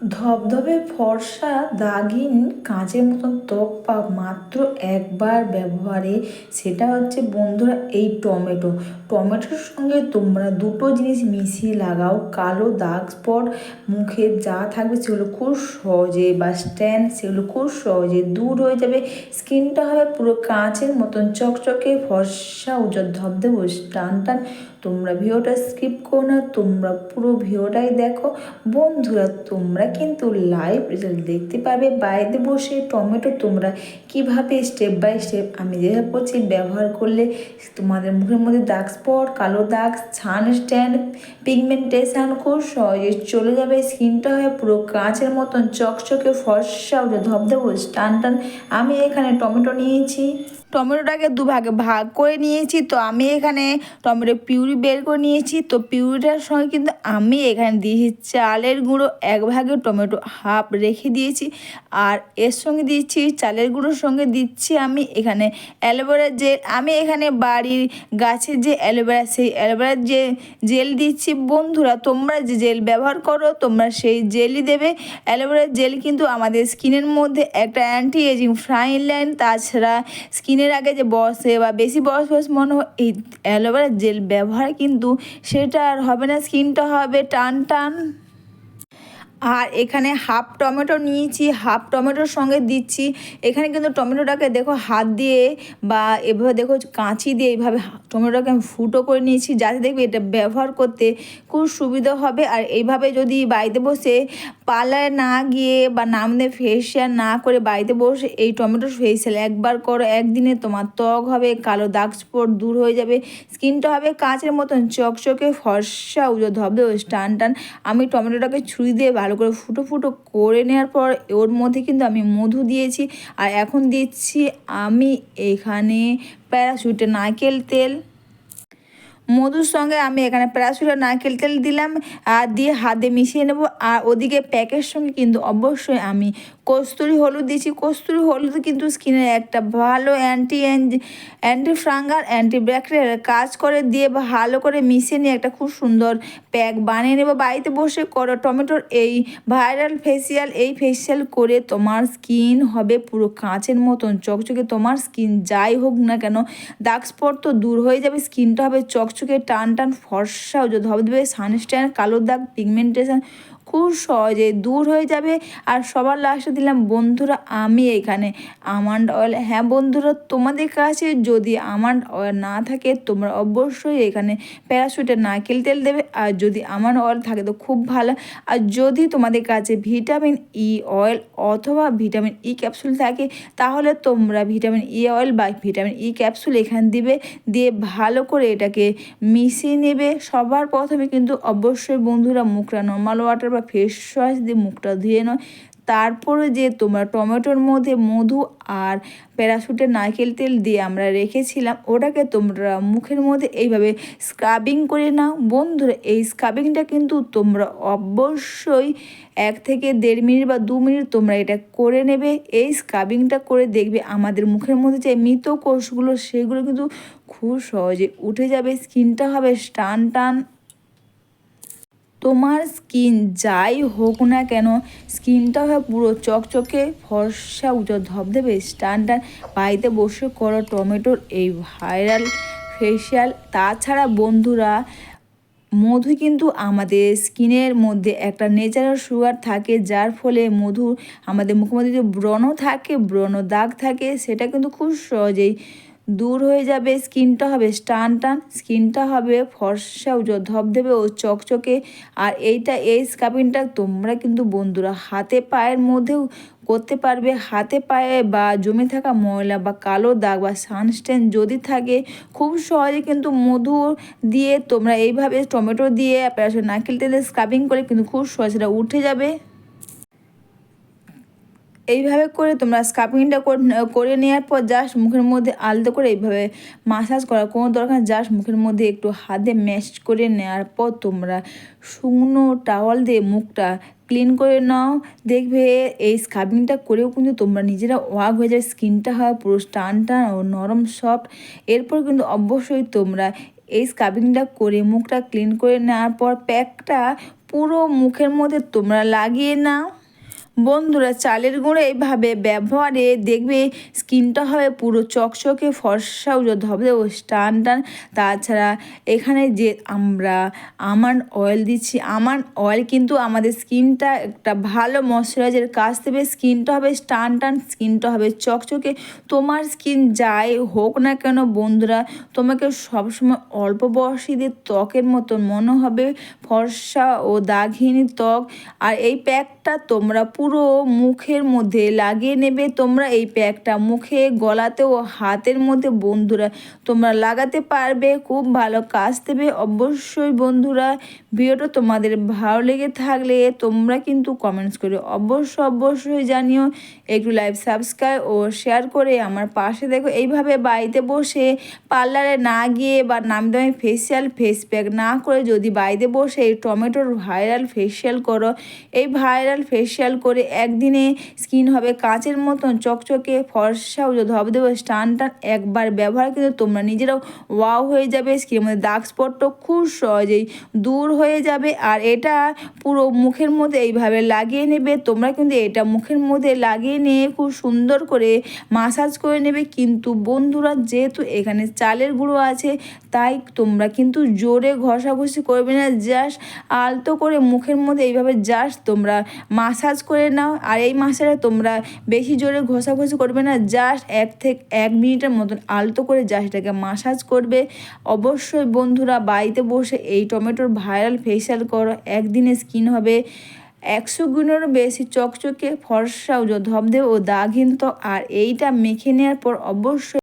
ধবধবে ফর্সা দাগিন কাঁচের মতন ত্বক পা মাত্র একবার ব্যবহারে। সেটা হচ্ছে বন্ধুরা এই টমেটো। টমেটোর সঙ্গে তোমরা দুটো জিনিস মিশিয়ে লাগাও। কালো দাগ স্পট, মুখে যা থাকবে সেগুলো খুব সহজে বা স্ট্যান্ড সেগুলো খুব সহজে দূর হয়ে যাবে। স্কিনটা হবে পুরো কাঁচের মতন চকচকে, ফর্সা, উজ্জ্বল, ধবধবে টান টান তোমরা ভিডিওটা স্কিপ করো না, তোমরা পুরো ভিডিওটাই দেখো। বন্ধুরা, তোমরা কিন্তু লাইভ রেজাল্ট দেখতে পাবে। বাইরে বসে টমেটো তোমরা কীভাবে স্টেপ বাই স্টেপ আমি যেভাবে করছি ব্যবহার করলে তোমাদের মুখের মধ্যে দাগ স্পট কালো দাগ, ছান স্ট্যান্ড পিগমেন্টেশন খুব সহজে চলে যাবে। স্কিনটা হয় পুরো কাঁচের মতন চকচকে ফর্সা ধবধব টান টান। আমি এখানে টমেটো নিয়েছি। টমেটোটাকে দুভাগে ভাগ করে নিয়েছি। তো আমি এখানে টমেটো পিউরি বের করে নিয়েছি। তো পিউরিটার সঙ্গে কিন্তু আমি এখানে দিয়েছি চালের গুঁড়ো। এক ভাগে টমেটো হাফ রেখে দিয়েছি। আর এর সঙ্গে দিচ্ছি, চালের গুঁড়োর সঙ্গে দিচ্ছি আমি এখানে অ্যালোভেরা জেল। আমি এখানে বাড়ির গাছের যে অ্যালোভেরা, সেই অ্যালোভেরার যে জেল দিচ্ছি। বন্ধুরা, তোমরা যে জেল ব্যবহার করো, তোমরা সেই জেলই দেবে। অ্যালোভেরার জেল কিন্তু আমাদের স্কিনের মধ্যে একটা অ্যান্টি এজিং ফ্রাইন লাইন তাছাড়া স্কিনের দিনের আগে যে বসে বা বেশি বয়স বয়স মনে হয়, এই অ্যালোভেরা জেল ব্যবহার কিন্তু সেটা আর হবে না, স্কিনটা হবে টান টান। আর এখানে হাফ টমেটো নিয়েছি, হাফ টমেটোর সঙ্গে দিচ্ছি। এখানে কিন্তু টমেটোটাকে দেখো হাত দিয়ে বা এভাবে দেখো কাঁচি দিয়ে এইভাবে টমেটোটাকে আমি ফুটো করে নিয়েছি যাতে দেখবে এটা ব্যবহার করতে খুব সুবিধা হবে। আর এইভাবে যদি বাড়িতে বসে পার্লারে না গিয়ে বা নামদে ফেসিয়াল না করে বাড়িতে বসে এই টমেটোর ফেসিয়াল একবার করো, একদিনে তোমার ত্বক হবে, কালো দাগ স্পট দূর হয়ে যাবে, স্কিনটা হবে কাঁচের মতন, চকচকে ফর্সা উজো ধবধবে টান টান। আমি টমেটোটাকে ছুরি দিয়ে ভালো ভালো করে ফুটো ফুটো করে নেওয়ার পর ওর মধ্যে কিন্তু আমি মধু দিয়েছি। আর এখন দিচ্ছি আমি এখানে প্যারাশুটে নারকেল তেল। মধুর সঙ্গে আমি এখানে প্যারাসুটের নারকেল তেল দিলাম। আর দিয়ে হাতে মিশিয়ে নেব। আর ওদিকে প্যাকের সঙ্গে কিন্তু অবশ্যই আমি কস্তুরি হলুদ দিয়েছি। কস্তুরি হলুদ কিন্তু স্কিনের একটা ভালো anti anti fungal anti bacterial কাজ করে দিয়ে ভালো করে মিশিয়ে নিয়ে একটা খুব সুন্দর প্যাক বানিয়ে নেব। বাড়িতে বসে করো টমেটোর এই ভাইরাল ফেসিয়াল এই ফেসিয়াল করে তোমার স্কিন হবে পুরো কাঁচের মতন। চকচকে তোমার স্কিন যাই হোক না কেন, দাগ স্পট তো দূর হয়ে যাবে স্কিনটা হবে চকচকে, টান টান, ফর্সা ধবধবে সানস্ট্যান্ড কালো দাগ পিগমেন্টেশন খুব সহজে দূর হয়ে যাবে। আর সবার লাস্টে দিলাম, বন্ধুরা, আমি এখানে। আমান্ড অয়েল হ্যাঁ বন্ধুরা, তোমাদের কাছে যদি আমান্ড অয়েল না থাকে, তোমরা অবশ্যই এখানে প্যারাশুটের নারকেল তেল দেবে। আর যদি আমান্ড অয়েল থাকে তো খুব ভালো। আর যদি তোমাদের কাছে ভিটামিন ই অয়েল অথবা ভিটামিন ই ক্যাপসুল থাকে, তাহলে তোমরা ভিটামিন ই অয়েল বা ভিটামিন ই ক্যাপসুল এখানে দিবে। দিয়ে ভালো করে এটাকে মিশিয়ে নেবে। সবার প্রথমে কিন্তু অবশ্যই বন্ধুরা মুখরা নর্মাল ওয়াটার বা ফেস ওয়াশ দিয়ে মুখটা ধুয়ে নয়। তারপরে যে তোমরা টমেটোর মধ্যে মধু আর প্যারাশুটের নারকেল তেল দিয়ে আমরা রেখেছিলাম, ওটাকে তোমরা মুখের মধ্যে এইভাবে স্ক্রাবিং করে নাও। বন্ধুরা, এই স্ক্রাবিংটা কিন্তু তোমরা অবশ্যই এক থেকে দেড় মিনিট বা দু মিনিট তোমরা এটা করে নেবে। এই স্ক্রাবিংটা করে দেখবে আমাদের মুখের মধ্যে যে মৃত কোষগুলো, সেগুলো কিন্তু খুব সহজে উঠে যাবে স্কিনটা হবে টান টান তোমার স্কিন যাই হোক না কেন, স্কিনটা হয় পুরো চকচকে, ফর্সা উঁচু ধবধবে, স্ট্যান্ডার্ড। বাড়িতে বসে করো টমেটোর এই ভাইরাল ফেসিয়াল তাছাড়া বন্ধুরা, মধু কিন্তু আমাদের স্কিনের মধ্যে একটা নেচারাল সুগার থাকে, যার ফলে মধু আমাদের মুখের মধ্যে যে ব্রণ থাকে, ব্রণ দাগ থাকে, সেটা কিন্তু খুব সহজেই দূর হয়ে যাবে, স্কিনটা হবে টান টান, স্কিনটা হবে ফর্সা ধবধবে ও চকচকে। আর এইটা, এই স্কাবিনটা তোমরা কিন্তু বন্ধুরা হাতে পায়ের মধ্যেও করতে পারবে। হাতে পায়ে বা জমে থাকা ময়লা বা কালো দাগ বা সানস্টেন যদি থাকে, খুব সহজে কিন্তু মধু দিয়ে তোমরা এইভাবে টমেটো দিয়ে প্যারাসো নারকেল তেলে স্ক্রাবিং করে কিন্তু খুব সহজে উঠে যাবে। এইভাবে করে তোমরা স্কাপিংটা করে নেওয়ার পর জাস্ট মুখের মধ্যে আলতো করে এইভাবে মাসাজ করা কোনো দরকার জাস্ট মুখের মধ্যে একটু হাতে ম্যাশ করে নেওয়ার পর তোমরা শুকনো টাওয়াল দিয়ে মুখটা ক্লিন করে নাও। দেখবে এই স্কাবিংটা করেও কিন্তু তোমরা নিজেরা ওয়াক হয়ে যাবে স্কিনটা হয়, পুরো টান টান ও নরম সফট এরপর কিন্তু অবশ্যই তোমরা এই স্কাবিংটা করে মুখটা ক্লিন করে নেওয়ার পর প্যাকটা পুরো মুখের মধ্যে তোমরা লাগিয়ে নাও। বন্ধুরা, চালের গুঁড়ো এইভাবে ব্যবহারে দেখবে স্কিনটা হবে পুরো চকচকে, ফর্সা উজো ধবধে ও টান টান। তাছাড়া এখানে যে আমরা আমার অয়েল দিচ্ছি আমার অয়েল কিন্তু আমাদের স্কিনটা একটা ভালো ময়শ্চারাইজার কাজ দেবে। স্কিনটা হবে টান টান, স্কিনটা হবে চকচকে। তোমার স্কিন যাই হোক না কেন বন্ধুরা, তোমাকে সবসময় অল্প বয়সীদের ত্বকের মতন মনে হবে। ফর্সা ও দাগহীন ত্বক। আর এই প্যাকটা তোমরা পুরো মুখের মধ্যে লাগিয়ে নেবে। তোমরা এই প্যাকটা মুখে গলাতে ও হাতের মধ্যে বন্ধুরা তোমরা লাগাতে পারবে। খুব ভালো কাজ দেবে। অবশ্যই বন্ধুরা ভিডিওটা তোমাদের ভালো লেগে থাকলে তোমরা কিন্তু কমেন্টস করে অবশ্য অবশ্যই জানিও। একটু লাইভ সাবস্ক্রাইব ও শেয়ার করে আমার পাশে দেখো। এইভাবে বাড়িতে বসে পার্লারে না গিয়ে বা নামি দামি ফেসিয়াল ফেস প্যাক না করে যদি বাড়িতে বসে এই টমেটোর ভাইরাল ফেসিয়াল করো, এই ভাইরাল ফেসিয়াল করে একদিনে স্কিন হবে কাঁচের মতন, চকচকে, ফর্সা ও ধবধবে স্টান টান একবার ব্যবহার কিন্তু তোমরা নিজেরাও ওয়াও হয়ে যাবে স্কিনের মধ্যে দাগ স্পটটা খুব সহজেই দূর হয়ে যাবে আর এটা পুরো মুখের মধ্যে এইভাবে লাগিয়ে নেবে, তোমরা কিন্তু এটা মুখের মধ্যে লাগিয়ে নিয়ে খুব সুন্দর করে মাসাজ করে নেবে, কিন্তু বন্ধুরা যেহেতু এখানে চালের গুঁড়ো আছে তাই তোমরা কিন্তু জোরে ঘষাঘষি করবে না জাস্ট আলতো করে মুখের মধ্যে এইভাবে জাস্ট তোমরা মাসাজ করে নাও। আর এই মাসাজে তোমরা বেশি জোরে ঘষাঘষি করবে না জাস্ট এক থেকে, এক মিনিটের মতন আলতো করে জাস্ট এটাকে মাসাজ করবে। অবশ্যই বন্ধুরা, বাড়িতে বসে এই টমেটোর ভাইরাল ফেসিয়াল করো, একদিনে স্কিন হবে একশো গুণেরও বেশি চকচকে ফর্সা ও ধবধে ও দাগহীন তো আর এইটা মেখে নেওয়ার পর অবশ্যই